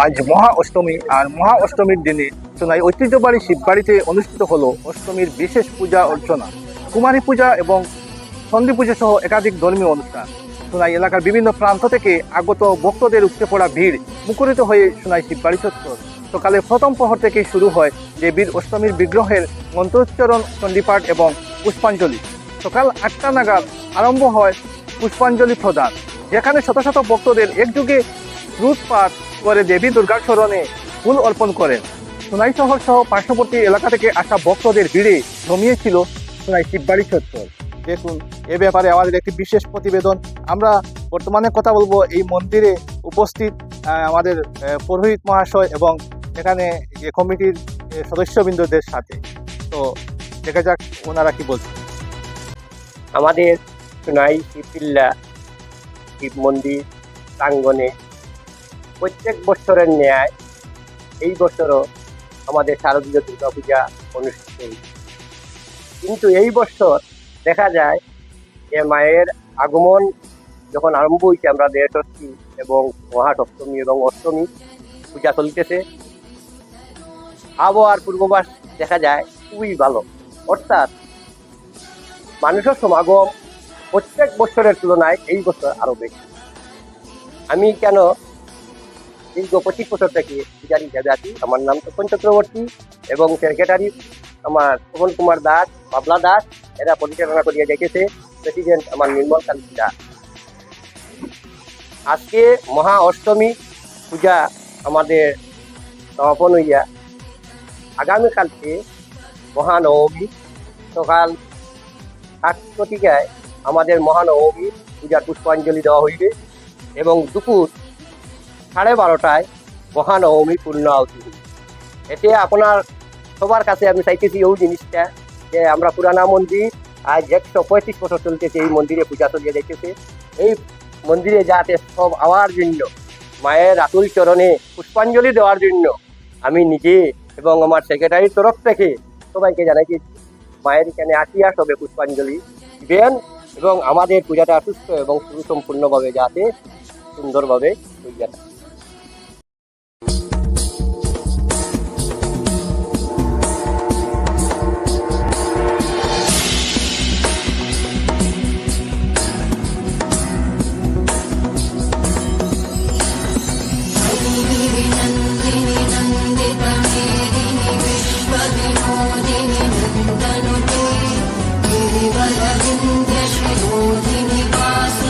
আজ মহা অষ্টমী, আর মহা অষ্টমীর দিনে সোনাই ঐতিহ্যবাড়ি শিববাড়িতে অনুষ্ঠিত হলো অষ্টমীর বিশেষ পূজা অর্চনা, কুমারী পূজা এবং সন্ধি পূজা সহ একাধিক ধর্মীয় অনুষ্ঠান। সোনাই এলাকার বিভিন্ন প্রান্ত থেকে আগত ভক্তদের উপচে পড়া ভিড় মুখরিত হয়ে সোনাই শিববাড়ি চত্বর সকালে প্রথম প্রহর থেকেই শুরু হয় দেবীর অষ্টমীর বিগ্রহের মন্ত্রোচ্চারণ চণ্ডীপাঠ এবং পুষ্পাঞ্জলি। সকাল আটটা নাগাদ আরম্ভ হয় পুষ্পাঞ্জলি প্রদান, যেখানে শত শত ভক্তদের একযুগে লুটপাট করে দেবী দুর্গার চরণে ফুল অর্পণ করেন। সোনাই শহর সহ পার্শ্ববর্তী এলাকা থেকে আসা ভক্তদের ভিড়ে জমিয়েছিল সোনাই শিববাড়ি চত্বর। দেখুন, এ ব্যাপারে আমাদের একটি বিশেষ প্রতিবেদন। আমরা বর্তমানে কথা বলব এই মন্দিরে উপস্থিত আমাদের পুরোহিত মহাশয় এবং এখানে কমিটির সদস্যবৃন্দদের সাথে। তো দেখা যাক ওনারা কি বলছেন। আমাদের সোনাই শিবপিল্লা শিব মন্দির প্রাঙ্গণে প্রত্যেক বছরের ন্যায় এই বছরও আমাদের শারদীয় দুর্গা পূজা অনুষ্ঠিত হয়েছে। কিন্তু এই বছর দেখা যায় যে মায়ের আগমন যখন আরম্ভ হয়েছে, আমরা দেড়ষষ্ঠী এবং মহাসপ্তমী এবং অষ্টমী পূজা চলতেছে। আবহাওয়ার পূর্বাভাস দেখা যায় খুবই ভালো। অর্থাৎ মানুষের সমাগম প্রত্যেক বছরের তুলনায় এই বছর আরও বেশি। আমি কেন দীর্ঘ পঁচিশ বছর থেকে পূজারি হিসাবে আছি আমার নাম তপন চক্রবর্তী এবং সেক্রেটারি আমার পবন কুমার দাস, বাবলা দাস। এরা পরিচালনা করিয়া দেখেছে প্রেসিডেন্ট আমার নির্মল কান্তি দাস। আজকে মহা অষ্টমী পূজা আমাদের সমাপন হইয়া আগামীকালকে মহানবমী। সকাল প্রতিকায় আমাদের মহানবমী পূজার পুষ্পাঞ্জলি দেওয়া হইবে এবং দুপুর সাড়ে বারোটায় মহানবমী পূর্ণ আহুতি। এতে আপনার সবার কাছে আমি চাইতেছি ওই জিনিসটা যে আমরা পুরানা মন্দির আজ একশো পঁয়ত্রিশ বছর চলতেছে এই মন্দিরে পূজা চলিয়ে দেখতেছে এই মন্দিরে যাতে সব আওয়ার জন্য, মায়ের আতুল চরণে পুষ্পাঞ্জলি দেওয়ার জন্য আমি নিজে এবং আমার সেক্রেটারির তরফ থেকে সবাইকে জানাই জানাইছি মায়ের এখানে আসিয়া সবে পুষ্পাঞ্জলি দিবেন এবং আমাদের পূজাটা সুস্থ এবং সুসম্পূর্ণভাবে যাতে সুন্দরভাবে পূজাটা गिरिवरविन्द्रशोधिनिवास